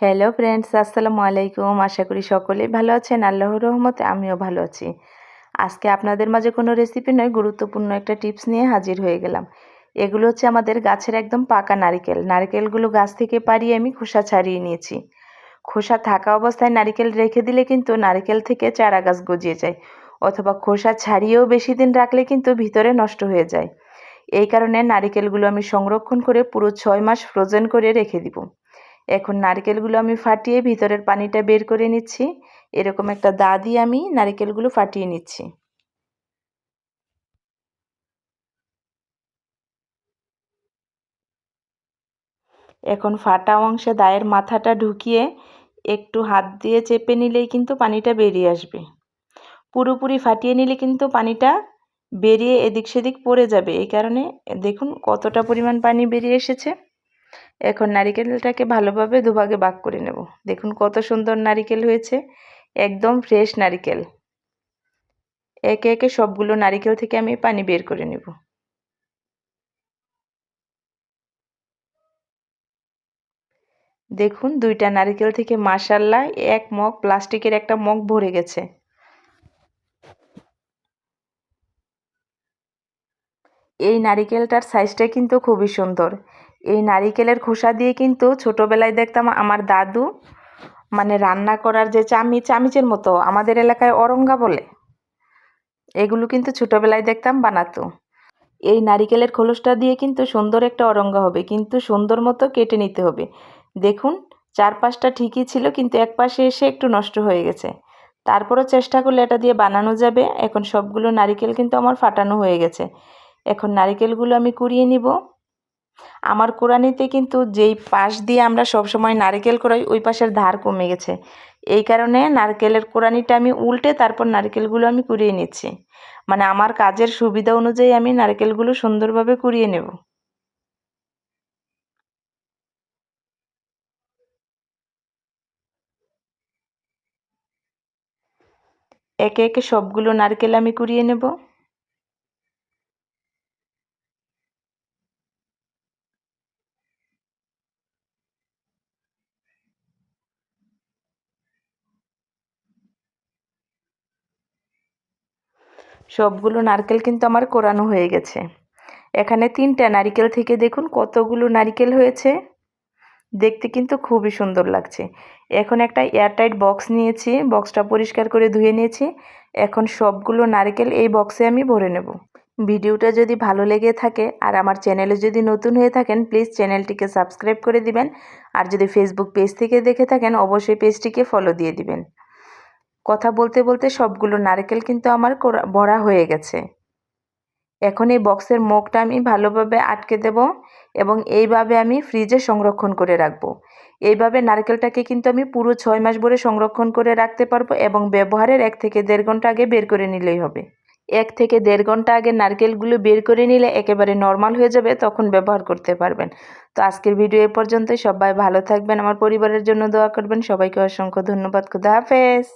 Hello friends আসসালামু আলাইকুম আশা করি সকলেই ভালো আছেন। আল্লাহর রহমতে আমিও ভালো আছি। আজকে আপনাদের মাঝে কোনো রেসিপি নয়, গুরুত্বপূর্ণ একটা টিপস নিয়ে হাজির হয়ে গেলাম। এগুলো হচ্ছে আমাদের গাছের একদম পাকা নারিকেল। নারিকেলগুলো গাছ থেকে পাড়িয়ে আমি খোসা ছাড়িয়ে নিয়েছি। খোসা থাকা অবস্থায় নারিকেল রেখে দিলে কিন্তু নারিকেল থেকে চারা গাছ গজিয়ে যায়। অথবা খোসা ছাড়িয়েও বেশি দিন রাখলে কিন্তু ভিতরে নষ্ট হয়ে যায়। এই কারণে নারিকেলগুলো আমি সংরক্ষণ করে পুরো ছয় মাস ফ্রোজেন করে রেখে দিব। এখন নারকেলগুলো আমি ফাটিয়ে ভিতরের পানিটা বের করে নিচ্ছি। এরকম একটা দা দিয়ে আমি নারকেলগুলো ফাটিয়ে নিচ্ছি। এখন ফাটা অংশে দায়ের মাথাটা ঢুকিয়ে একটু হাত দিয়ে চেপে নিলেই কিন্তু পানিটা বেরিয়ে আসবে। পুরোপুরি ফাটিয়ে নিলে কিন্তু পানিটা বেরিয়ে এদিক সেদিক পড়ে যাবে। এই কারণে দেখুন কতটা পরিমাণ পানি বেরিয়ে এসেছে। এখন নারিকেলটাকে ভালোভাবে দুভাগে ভাগ করে নেব। দেখুন কত সুন্দর নারিকেল হয়েছে। একদম ফ্রেশ নারিকেল। একে একে সবগুলো নারিকেল থেকে আমি পানি বের করে নেব। দেখুন দুইটা নারিকেল থেকে মাসাল্লাহ এক মগ, প্লাস্টিকের একটা মগ ভরে গেছে। এই নারিকেলটার সাইজটা কিন্তু খুবই সুন্দর। এই নারিকেলের খোসা দিয়ে কিন্তু ছোটোবেলায় দেখতাম আমার দাদু মানে রান্না করার যে চামি, চামিচের মতো, আমাদের এলাকায় অরঙ্গা বলে। এগুলো কিন্তু ছোটোবেলায় দেখতাম বানাতো। এই নারিকেলের খোলসটা দিয়ে কিন্তু সুন্দর একটা অরঙ্গা হবে, কিন্তু সুন্দর মতো কেটে নিতে হবে। দেখুন, চারপাশটা ঠিকই ছিল, কিন্তু এক পাশে এসে একটু নষ্ট হয়ে গেছে। তারপরও চেষ্টা করলে এটা দিয়ে বানানো যাবে। এখন সবগুলো নারিকেল কিন্তু আমার ফাটানো হয়ে গেছে। এখন নারিকেলগুলো আমি কুড়িয়ে নিব। আমার কোরআনিতে কিন্তু যেই পাশ দিয়ে আমরা সবসময় নারকেল করাই ওই পাশের ধার কমে গেছে। এই কারণে নারকেলের কোরআনিটা আমি উল্টে তারপর নারকেলগুলো আমি কুড়িয়ে নিচ্ছি। মানে আমার কাজের সুবিধা অনুযায়ী আমি নারকেলগুলো সুন্দরভাবে কুড়িয়ে নেব। একে একে সবগুলো নারকেল আমি কুড়িয়ে নেব। সবগুলো নারকেল কিন্তু আমার কোরানো হয়ে গেছে। এখানে তিনটা নারিকেল থেকে দেখুন কতগুলো নারিকেল হয়েছে। দেখতে কিন্তু খুবই সুন্দর লাগছে। এখন একটা এয়ারটাইট বক্স নিয়েছি, বক্সটা পরিষ্কার করে ধুয়ে নিয়েছি। এখন সবগুলো নারকেল এই বক্সে আমি ভরে নেব। ভিডিওটা যদি ভালো লেগে থাকে আর আমার চ্যানেলে যদি নতুন হয়ে থাকেন, প্লিজ চ্যানেলটিকে সাবস্ক্রাইব করে দিবেন। আর যদি ফেসবুক পেজ থেকে দেখে থাকেন, অবশ্যই পেজটিকে ফলো দিয়ে দিবেন। কথা বলতে বলতে সবগুলো নারকেল কিন্তু আমার ভরা হয়ে গেছে। এখন এই বক্সের মুখটা আমি ভালোভাবে আটকে দেব এবং এইভাবে আমি ফ্রিজে সংরক্ষণ করে রাখব। এইভাবে নারকেলটাকে কিন্তু আমি পুরো ছয় মাস ভরে সংরক্ষণ করে রাখতে পারব এবং ব্যবহারের এক থেকে দেড় ঘণ্টা আগে বের করে নিলেই হবে। এক থেকে দেড় ঘণ্টা আগে নারকেলগুলো বের করে নিলে একেবারে নর্মাল হয়ে যাবে, তখন ব্যবহার করতে পারবেন। তো আজকের ভিডিও এ পর্যন্তই। সবাই ভালো থাকবেন। আমার পরিবারের জন্য দোয়া করবেন। সবাইকে অসংখ্য ধন্যবাদ। খুদা হাফেজ।